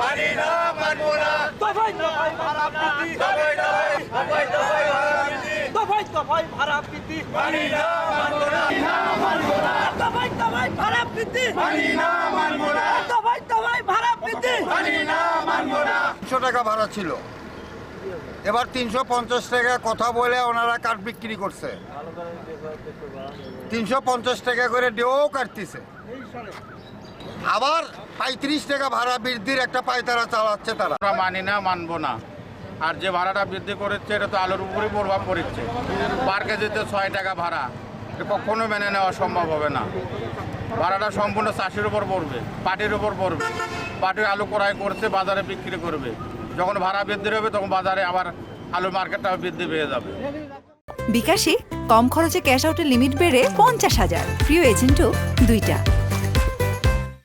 মানি না মানবো না দফায় দফায় ভাড়া বৃদ্ধি দফায় দফায় দফায় দফায় ভাড়া বৃদ্ধি দফায় দফায় ভাড়া বৃদ্ধি মানি না মানবো না দফায় ভাড়া বৃদ্ধি মানি না মানবো না দফায় দফায় ভাড়া বৃদ্ধি মানি না মানবো না টাকা ভাড়া ছিল। এবার তিনশো পঞ্চাশ টাকা কথা বলে ওনারা কাঠ বিক্রি করছে। তিনশো পঞ্চাশ টাকা করে ডেও কাটতেছে। আবার পঁয়ত্রিশ টাকা ভাড়া বৃদ্ধির একটা পায়তারা চালাচ্ছে তারা। মানি না, মানবো না। আর যে ভাড়াটা বৃদ্ধি করেছে, এটা তো আলুর উপরই প্রভাব পড়ছে। পার কেজিতে ছয় টাকা ভাড়া। এটা কখনো মেনে নেওয়া সম্ভব হবে না। ভাড়াটা সম্পূর্ণ চাষির উপর পড়বে, পাটির উপর পড়বে। পাটির আলু ক্রয় করছে, বাজারে বিক্রি করবে। যখন ভাড়া বৃদ্ধি হবে, তখন বাজারে আবার আলু মার্কেটটা বৃদ্ধি পেয়ে যাবে। বিকাশে কম খরচে ক্যাশ আউটের লিমিট বেড়ে পঞ্চাশ হাজার। প্রিয় এজেন্টও দুইটা।